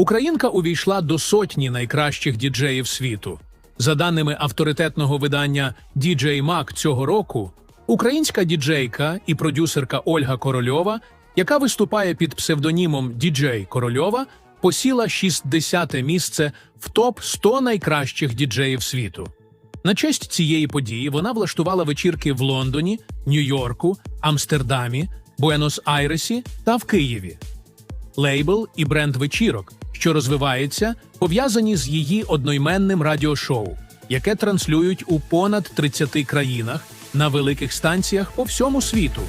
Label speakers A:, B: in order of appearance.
A: Українка увійшла до сотні найкращих діджеїв світу. За даними авторитетного видання DJ Mag цього року, українська діджейка і продюсерка Ольга Корольова, яка виступає під псевдонімом DJ Корольова, посіла 60-те місце в топ 100 найкращих діджеїв світу. На честь цієї події вона влаштувала вечірки в Лондоні, Нью-Йорку, Амстердамі, Буенос-Айресі та в Києві. Лейбл і бренд вечірок, що розвивається, пов'язані з її одноіменним радіошоу, яке транслюють у понад 30 країнах на великих станціях по всьому світу.